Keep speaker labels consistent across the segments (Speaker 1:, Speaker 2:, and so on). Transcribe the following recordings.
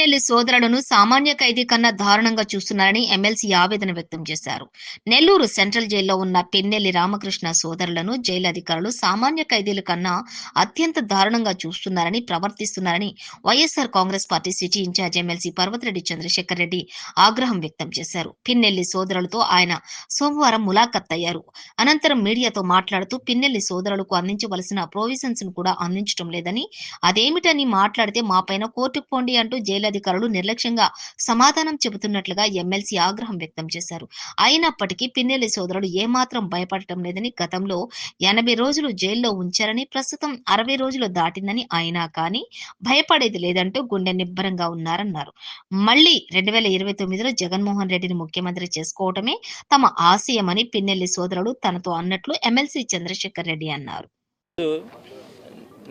Speaker 1: సోదరులను సామాన్య ఖైదీ కన్నా దారుణంగా చూస్తున్నారని ఎమ్మెల్సీ ఆవేదన వ్యక్తం చేశారు. నెల్లూరు సెంట్రల్ జైల్లో ఉన్న పిన్నెల్లి రామకృష్ణ సోదరులను జైలు అధికారులు సామాన్య ఖైదీల కన్నా అత్యంత దారుణంగా చూస్తున్నారని ప్రవర్తిస్తున్నారని YSR Congress party city in charge MLC Parvathireddy Chandrasekhar Reddy ఆగ్రహం వ్యక్తం చేశారు. పిన్నెల్లి సోదరులతో ఆయన సోమవారం ములాఖత్ అయ్యారు. అనంతరం మీడియాతో మాట్లాడుతూ పిన్నెల్లి సోదరులకు అందించవలసిన ప్రొవిజన్స్ను కూడా అందించడం లేదని అదేమిటని మాట్లాడితే మాపైన కోర్టుకు పోండి అంటూ జైలు అధికారులు నిర్లక్ష్యంగా సమాధానం చెబుతున్నట్లుగా ఎమ్మెల్సీ ఆగ్రహం వ్యక్తం చేశారు. అయినప్పటికీ పిన్నెల్లి సోదరుడు ఏమాత్రం భయపడటం లేదని గతంలో ఎనభై రోజులు జైల్లో ఉంచారని ప్రస్తుతం అరవై రోజులు దాటిందని అయినా కానీ భయపడేది లేదంటూ గుండె నిబ్బరంగా ఉన్నారన్నారు. మళ్ళీ రెండు వేల ఇరవై తొమ్మిదిలో జగన్మోహన్ రెడ్డిని ముఖ్యమంత్రి చేసుకోవటమే తమ ఆశయమని పిన్నెల్లి సోదరుడు తనతో అన్నట్లు ఎమ్మెల్సీ చంద్రశేఖర్ రెడ్డి అన్నారు.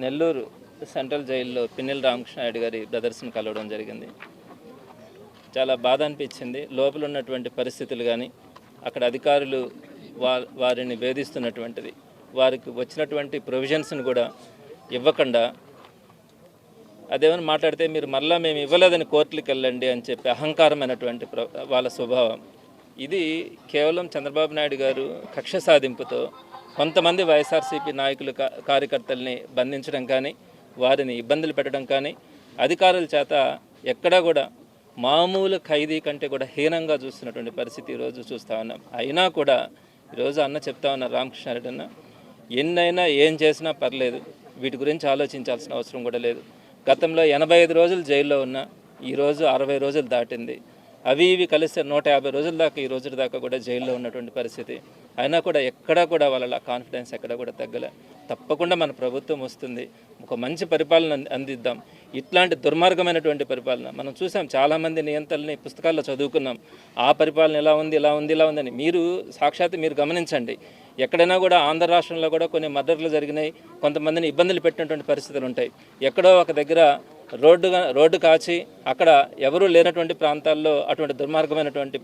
Speaker 2: నెల్లూరు సెంట్రల్ జైల్లో పిన్నెల రామకృష్ణారెడ్డి గారి బ్రదర్స్ని కలవడం జరిగింది. చాలా బాధ అనిపించింది. లోపల ఉన్నటువంటి పరిస్థితులు కానీ అక్కడ అధికారులు వా వారిని వేధిస్తున్నటువంటిది వారికి వచ్చినటువంటి ప్రొవిజన్స్ని కూడా ఇవ్వకుండా అదేమని మాట్లాడితే మీరు మళ్ళీ మేము ఇవ్వలేదని కోర్టులకు వెళ్ళండి అని చెప్పి అహంకారమైనటువంటి ప్ర వాళ్ళ స్వభావం. ఇది కేవలం చంద్రబాబు నాయుడు గారు కక్ష సాధింపుతో కొంతమంది వైఎస్ఆర్సీపీ నాయకులు కార్యకర్తల్ని బంధించడం కానీ వారిని ఇబ్బందులు పెట్టడం కానీ అధికారుల చేత ఎక్కడా కూడా మామూలు ఖైదీ కంటే కూడా హీనంగా చూస్తున్నటువంటి పరిస్థితి ఈరోజు చూస్తూ ఉన్నాం. అయినా కూడా ఈరోజు అన్న చెప్తా ఉన్నారు రామకృష్ణారెడ్డి అన్న ఎన్నైనా ఏం చేసినా పర్లేదు వీటి గురించి ఆలోచించాల్సిన అవసరం కూడా లేదు. గతంలో ఎనభై ఐదు రోజులు జైల్లో ఉన్నా ఈరోజు అరవై రోజులు దాటింది. అవి ఇవి కలిస్తే నూట యాభై రోజుల దాకా ఈ రోజుల దాకా కూడా జైల్లో ఉన్నటువంటి పరిస్థితి. అయినా కూడా ఎక్కడా కూడా వాళ్ళ కాన్ఫిడెన్స్ ఎక్కడా కూడా తగ్గలే. తప్పకుండా మన ప్రభుత్వం వస్తుంది. ఒక మంచి పరిపాలన అంది- అందిద్దాం. ఇట్లాంటి దుర్మార్గమైనటువంటి పరిపాలన. మనం చూసాం చాలామంది నియంత్రణని పుస్తకాల్లో చదువుకున్నాం. ఆ పరిపాలన ఇలా ఉంది ఇలా ఉంది ఇలా ఉందని. మీరు సాక్షాత్ మీరు గమనించండి. ఎక్కడైనా కూడా ఆంధ్ర రాష్ట్రంలో కూడా కొన్ని మర్డర్లు జరిగినాయి. కొంతమందిని ఇబ్బందులు పెట్టినటువంటి పరిస్థితులు ఉంటాయి. ఎక్కడో ఒక దగ్గర రోడ్డు రోడ్డు కాచి అక్కడ ఎవరూ లేనటువంటి ప్రాంతాల్లో అటువంటి దుర్మార్గమైనటువంటి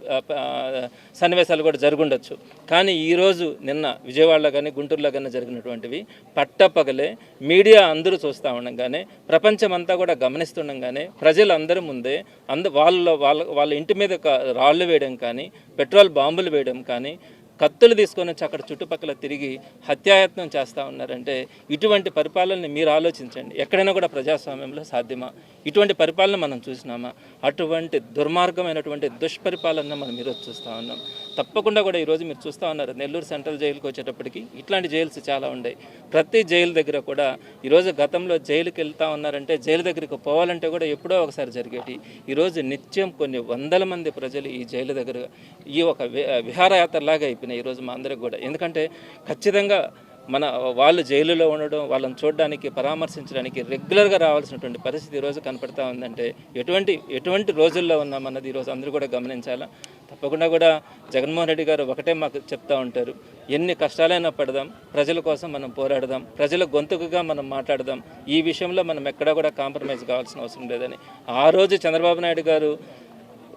Speaker 2: సన్నివేశాలు కూడా జరుగుండొచ్చు. కానీ ఈరోజు నిన్న విజయవాడలో కానీ గుంటూరులో కానీ జరిగినటువంటివి పట్టపగలే మీడియా అందరూ చూస్తూ ఉండగానే ప్రపంచం అంతా కూడా గమనిస్తుండగానే ప్రజలందరి ముందే అంద వాళ్ళ వాళ్ళ వాళ్ళ ఇంటి మీద రాళ్ళు వేయడం కానీ పెట్రోల్ బాంబులు వేయడం కానీ కత్తులు తీసుకొని వచ్చి అక్కడ చుట్టుపక్కల తిరిగి హత్యాయత్నం చేస్తూ ఉన్నారంటే ఇటువంటి పరిపాలనని మీరు ఆలోచించండి. ఎక్కడైనా కూడా ప్రజాస్వామ్యంలో సాధ్యమా? ఇటువంటి పరిపాలన మనం చూసినామా? అటువంటి దుర్మార్గమైనటువంటి దుష్పరిపాలన మనం ఈరోజు చూస్తూ ఉన్నాం. తప్పకుండా కూడా ఈరోజు మీరు చూస్తూ ఉన్నారు. నెల్లూరు సెంట్రల్ జైలుకి వచ్చేటప్పటికి ఇట్లాంటి జైల్స్ చాలా ఉన్నాయి ప్రతి జైలు దగ్గర కూడా ఈరోజు గతంలో జైలుకి వెళ్తా ఉన్నారంటే జైలు దగ్గరికి పోవాలంటే కూడా ఎప్పుడో ఒకసారి జరిగేటి. ఈరోజు నిత్యం కొన్ని వందల మంది ప్రజలు ఈ జైలు దగ్గర ఈ ఒక విహారయాత్రలాగా అయిపోయినాయి ఈరోజు మా అందరికి కూడా. ఎందుకంటే ఖచ్చితంగా మన వాళ్ళు జైలులో ఉండడం వాళ్ళని చూడడానికి పరామర్శించడానికి రెగ్యులర్గా రావాల్సినటువంటి పరిస్థితి ఈరోజు కనపడతా ఉందంటే ఎటువంటి ఎటువంటి రోజుల్లో ఉన్నామన్నది ఈరోజు అందరూ కూడా గమనించాలా? తప్పకుండా కూడా జగన్మోహన్ రెడ్డి గారు ఒకటే మాకు చెప్తా ఉంటారు. ఎన్ని కష్టాలైనా పడదాం ప్రజల కోసం మనం పోరాడదాం ప్రజల గొంతుకుగా మనం మాట్లాడదాం. ఈ విషయంలో మనం ఎక్కడా కూడా కాంప్రమైజ్ కావాల్సిన అవసరం లేదని. ఆ రోజు చంద్రబాబు నాయుడు గారు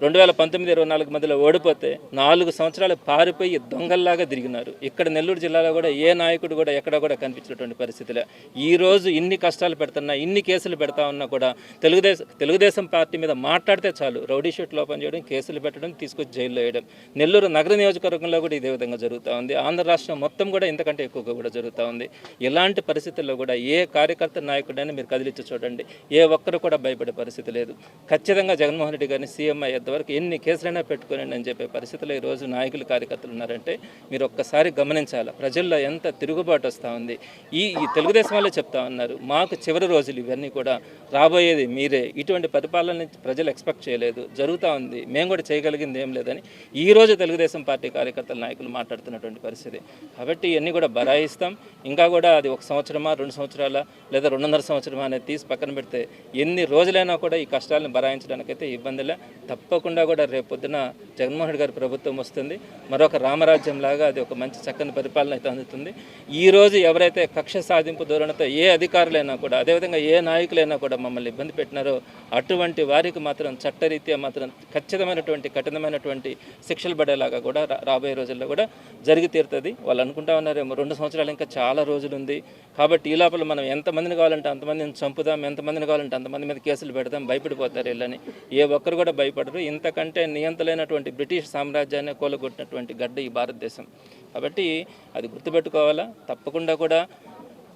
Speaker 2: రెండు వేల పంతొమ్మిది ఇరవై నాలుగు మధ్యలో ఓడిపోతే నాలుగు సంవత్సరాలు పారిపోయి దొంగల్లాగా తిరిగినారు. ఇక్కడ నెల్లూరు జిల్లాలో కూడా ఏ నాయకుడు కూడా ఎక్కడ కూడా కనిపించినటువంటి పరిస్థితిలే. ఈ రోజు ఇన్ని కష్టాలు పెడుతున్నా ఇన్ని కేసులు పెడతా ఉన్నా కూడా తెలుగుదేశం తెలుగుదేశం పార్టీ మీద మాట్లాడితే చాలు. రౌడీ షీట్లు లోపం చేయడం కేసులు పెట్టడం తీసుకొచ్చి జైల్లో వేయడం. నెల్లూరు నగర నియోజకవర్గంలో కూడా ఇదే విధంగా జరుగుతూ ఉంది. ఆంధ్ర రాష్ట్రం మొత్తం కూడా ఇంతకంటే ఎక్కువగా కూడా జరుగుతూ ఉంది. ఇలాంటి పరిస్థితుల్లో కూడా ఏ కార్యకర్త నాయకుడైనా మీరు కదిలించి చూడండి. ఏ ఒక్కరు కూడా భయపడే పరిస్థితి లేదు. ఖచ్చితంగా జగన్మోహన్ రెడ్డి గారిని సీఎం వరకు ఎన్ని కేసులైనా పెట్టుకోనండి అని చెప్పే పరిస్థితిలో ఈరోజు నాయకులు కార్యకర్తలు ఉన్నారంటే మీరు ఒక్కసారి గమనించాలి? ప్రజల్లో ఎంత తిరుగుబాటు వస్తూ ఉంది? ఈ ఈ తెలుగుదేశం వాళ్ళే చెప్తా ఉన్నారు మాకు చివరి రోజులు ఇవన్నీ కూడా రాబోయేది మీరే. ఇటువంటి పరిపాలన ప్రజలు ఎక్స్పెక్ట్ చేయలేదు జరుగుతూ ఉంది. మేము కూడా చేయగలిగింది ఏం లేదని ఈ రోజు తెలుగుదేశం పార్టీ కార్యకర్తల నాయకులు మాట్లాడుతున్నటువంటి పరిస్థితి. కాబట్టి ఇవన్నీ కూడా బరాయిస్తాం. ఇంకా కూడా అది ఒక సంవత్సరమా రెండు సంవత్సరాల లేదా రెండున్నర సంవత్సరమా అనేది తీసి పక్కన పెడితే ఎన్ని రోజులైనా కూడా ఈ కష్టాలను బరాయించడానికైతే ఇబ్బందిలే తప్ప తప్పకుండా కూడా రేపు పొద్దున జగన్మోహన్ గారి ప్రభుత్వం వస్తుంది. మరొక రామరాజ్యం లాగా అది ఒక మంచి చక్కని పరిపాలన అయితే అందుతుంది. ఈ రోజు ఎవరైతే కక్ష సాధింపు ధోరణితో ఏ అధికారులైనా కూడా అదేవిధంగా ఏ నాయకులైనా కూడా మమ్మల్ని ఇబ్బంది పెట్టినారో అటువంటి వారికి మాత్రం చట్టరీత్యా మాత్రం ఖచ్చితమైనటువంటి కఠినమైనటువంటి శిక్షలు పడేలాగా కూడా రా- రాబోయే రోజుల్లో కూడా జరిగి తీరుతుంది. వాళ్ళు అనుకుంటా ఉన్నారేమో రెండు సంవత్సరాలు ఇంకా చాలా రోజులు ఉంది కాబట్టి ఈ లోపల మనం ఎంతమందిని కావాలంటే అంతమందిని చంపుదాం ఎంతమందిని కావాలంటే అంతమంది మీద కేసులు పెడదాం భయపడిపోతారు వీళ్ళని. ఏ ఒక్కరు కూడా భయపడరు ఇంతకంటే నియంతలైనటువంటి బ్రిటిష్ సామ్రాజ్యాన్ని కూలగొట్టినటువంటి గడ్డ ఈ భారతదేశం. కాబట్టి అది గుర్తుపెట్టుకోవాలా? తప్పకుండా కూడా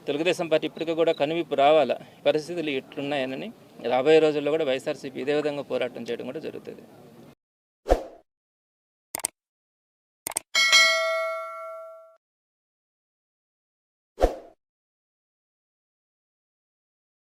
Speaker 2: తెలుగుదేశం పార్టీ ఇప్పటికీ కూడా కనువిప్పు రావాలా? పరిస్థితులు ఇట్లున్నాయనని రాబోయే రోజుల్లో కూడా వైఎస్ఆర్సీపీ ఇదే విధంగా పోరాటం చేయడం కూడా జరుగుతుంది.